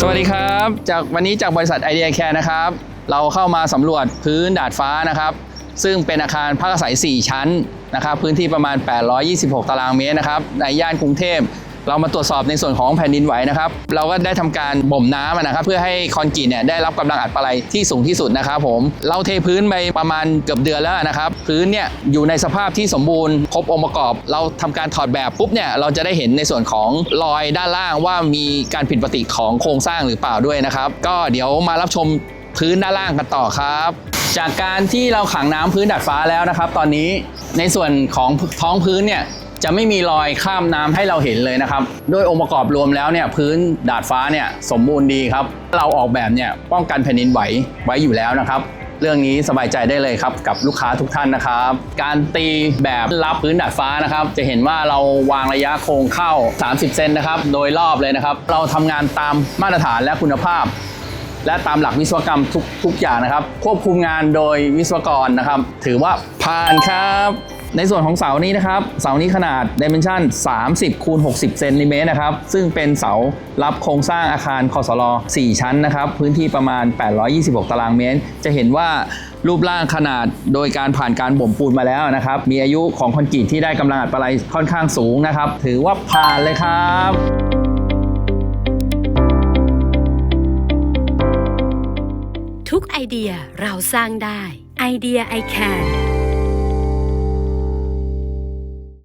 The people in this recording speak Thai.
สวัสดีครับ จากวันนี้จากบริษัทไอเดียแคร์นะครับ เราเข้ามาสำรวจพื้นดาดฟ้านะครับ ซึ่งเป็นอาคารพักอาศัย 4 ชั้นนะครับ พื้นที่ประมาณ 826 ตารางเมตรนะครับ ในย่านกรุงเทพ เรามาตรวจสอบในส่วนของแผ่นดินไหวนะครับ เราก็ได้ทำการบ่มน้ำนะครับ เพื่อให้คอนกรีตเนี่ยได้รับกำลังอัดปะไลที่สูงที่สุดนะครับผมเราเทพื้นไปประมาณเกือบเดือนแล้วนะครับพื้นเนี่ยอยู่ในสภาพที่สมบูรณ์ครบองค์ประกอบ เราทำการถอดแบบปุ๊บเนี่ยเราจะได้เห็นในส่วนของรอยด้านล่างว่ามีการผิดปกติของโครงสร้างหรือเปล่าด้วยนะครับ ก็เดี๋ยวมารับชมพื้นด้านล่างกันต่อครับ จากการที่เราขังน้ำพื้นดาดฟ้าแล้วนะครับ ตอนนี้ในส่วนของท้องพื้นเนี่ย จะไม่มีรอยข้ามน้ำให้เราเห็นเลยนะครับโดยองค์ประกอบรวมแล้วเนี่ยพื้นดาดฟ้าเนี่ยสมบูรณ์ดีครับ เราออกแบบเนี่ยป้องกันแผ่นดินไหวไว้อยู่แล้วนะครับ เรื่องนี้สบายใจได้เลยครับกับลูกค้าทุกท่านนะครับ การตีแบบรับพื้นดาดฟ้านะครับ จะเห็นว่าเราวางระยะโครงเข้า 30 เซนนะครับ โดยรอบเลยนะครับ เราทำงานตามมาตรฐานและคุณภาพ และตามหลักวิศวกรรมทุกทุกอย่างนะครับ ควบคุมงานโดยวิศวกรนะครับ ถือว่าผ่านครับ ในส่วนของเสานี้นะครับ เสานี้ขนาดดิเมนชัน30คูณ60เซนติเมตรนะครับ ซึ่งเป็นเสารับโครงสร้างอาคารคอสล4ชั้นนะครับ พื้นที่ประมาณ 826 ตารางเมตร จะเห็นว่ารูปร่างขนาดโดยการผ่านการบ่มปูนมาแล้วนะครับ มีอายุของคอนกรีตที่ได้กำลังอัดปะไลค่อนข้างสูงนะครับ ถือว่าผ่านเลยครับ ทุกไอเดียเราสร้างได้ไอเดียไอแคน